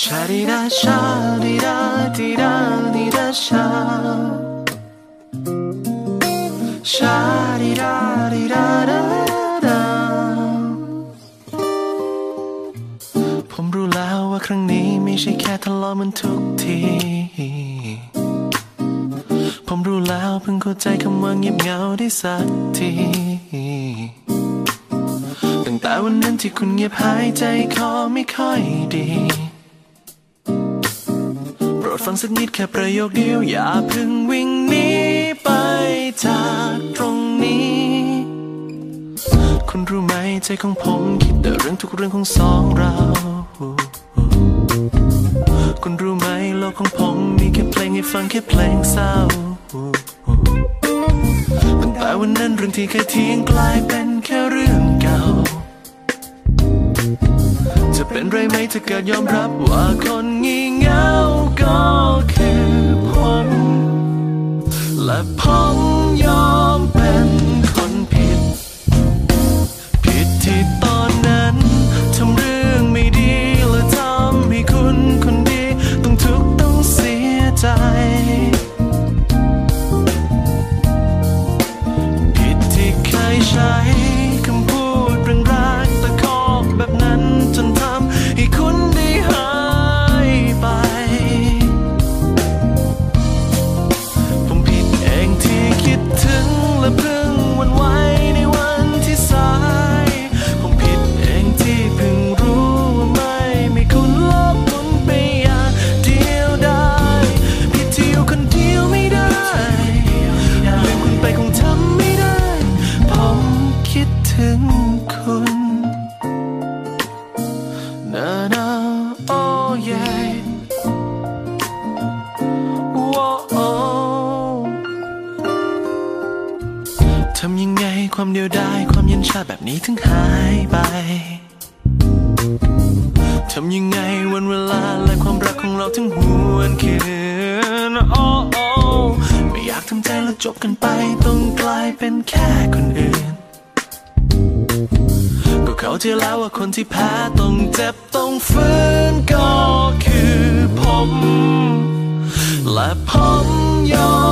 ชาดิดาชาดิดาดิดาดิดาชาชาดิดาดิดาดาดาผมรู้แล้วว่าครั้งนี้ไม่ใช่แค่ทะเลาะมันทุกที ผมรู้แล้วเพิ่งเข้าใจคำว่าเงียบเหงาได้สักทีตั้งแต่วันนั้นที่คุณเงียบหายใจคอไม่ค่อยดี ดฟังสักนิดแค่ประโยคเดียว อย่าพิ่งวิ่งหนีไปจากตรงนี้ คุณรู้ไหมใจของผมคิดแต่เรื่องทุกเรื่องของสองเรา คุณรู้ไหมโลกของผมมีแค่เพลงให้ฟังแค่เพลงเศร้าตั้งแต่วันนั้นเรื่องที่เคยทิ้งกลายเป็นแค่เรื่องเก่าจะเป็นไรไหมถ้าเกิดยอมรับว่าคนงี่เง่า ก็คือผล และผมยอมเป็นคนผิด ผิดที่ตอนนั้นทำเรื่องไม่ดีและทำให้คุณคนดี ต้องทุกข์ต้องเสียใจ ไง ความเดียวดายความเย็นชาแบบนี้ถึงหายไป ทำยังไงวันเวลาและความรักของเราถึงหวนคืนโอ้โอ้ไม่อยากทำใจแล้วจบกันไป ต้องกลายเป็นแค่คนอื่น ก็เข้าใจแล้วว่าคนที่แพ้ต้องเจ็บต้องฟื้นก็คือผม และผมยอม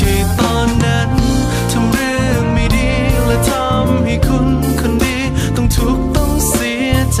ที่ตอนนั้นทำเรื่องไม่ดีและทำให้คุณคนดีต้องทุกข์ต้องเสียใจ